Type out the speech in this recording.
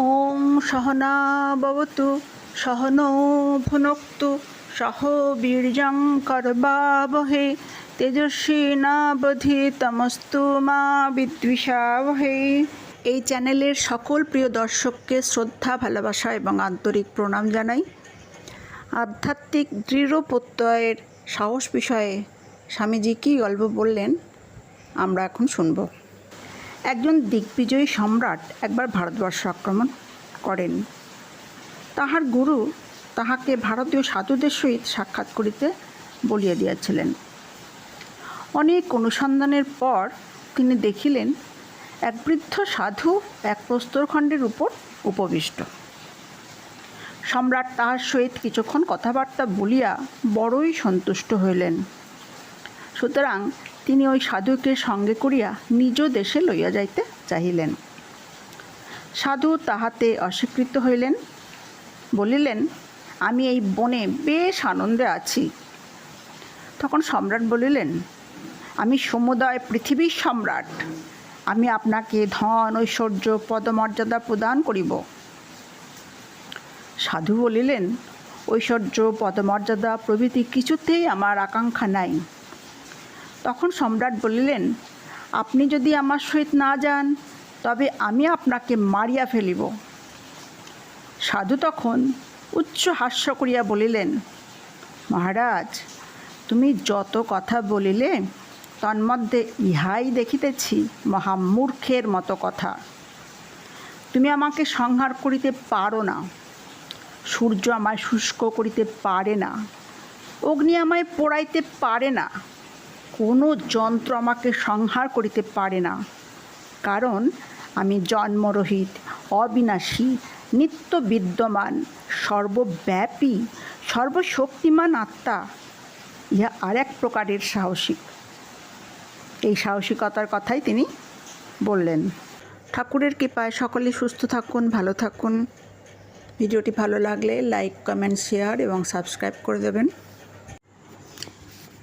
ওম সহনা সহন ভুনক্তু, সহ বীর্যং করবাবহে তেজস্বিনাবধিতমস্তু মা বিদ্বিষাবহে। এই চ্যানেলের সকল প্রিয় দর্শককে শ্রদ্ধা, ভালোবাসা এবং আন্তরিক প্রণাম জানাই। আধ্যাত্মিক দৃঢ় প্রত্যয়ের সাহস বিষয়ে স্বামীজি কী গল্প বললেন, আমরা এখন শুনব। একজন দিগ্বিজয়ী সম্রাট একবার ভারতবর্ষ আক্রমণ করেন। তাহার গুরু তাহাকে ভারতীয় সাধুদের সহিত সাক্ষাৎ করিতে বলিয়া দিয়াছিলেন। অনেক অনুসন্ধানের পর তিনি দেখিলেন, এক বৃদ্ধ সাধু এক প্রস্তরখণ্ডের উপর উপবিষ্ট। সম্রাট তাহার সহিত কিছুক্ষণ কথাবার্তা বলিয়া বড়ই সন্তুষ্ট হইলেন। সুতরাং তিনি ওই সাধুকে সঙ্গে করিয়া নিজ দেশে লইয়া যাইতে চাহিলেন। সাধু তাহাতে অস্বীকৃত হইলেন, বলিলেন, আমি এই বনে বেশ আনন্দে আছি। তখন সম্রাট বলিলেন, আমি সমুদয় পৃথিবীর সম্রাট। আমি আপনাকে ধন, ঐশ্বর্য, পদমর্যাদা প্রদান করিব। সাধু বলিলেন, ঐশ্বর্য, পদমর্যাদা প্রভৃতি কিছুতেই আমার আকাঙ্ক্ষা নাই। তখন সম্রাট বলিলেন, আপনি যদি আমার সহিত না যান, তবে আমি আপনাকে মারিয়া ফেলিব। সাধু তখন উচ্চ হাস্য করিয়া বলিলেন, মহারাজ, তুমি যত কথা বলিলে, তন্মধ্যে ইহাই দেখিতেছি মহামূর্খের মতো কথা। তুমি আমাকে সংহার করিতে পারো না, সূর্য আমায় শুষ্ক করিতে পারে না, অগ্নি আমায় পোড়াইতে পারে না কোনো যন্ত্র আমাকে সংহার করিতে পারে না। কারণ আমি জন্মরহিত, অবিনাশী, নিত্য বিদ্যমান, সর্বব্যাপী, সর্বশক্তিমান আত্মা। ইহা আর এক প্রকারের সাহসিক। এই সাহসিকতার কথাই তিনি বললেন। ঠাকুরের কৃপায় সকলে সুস্থ থাকুন, ভালো থাকুন। ভিডিওটি ভালো লাগলে লাইক, কমেন্ট, শেয়ার এবং সাবস্ক্রাইব করে দেবেন।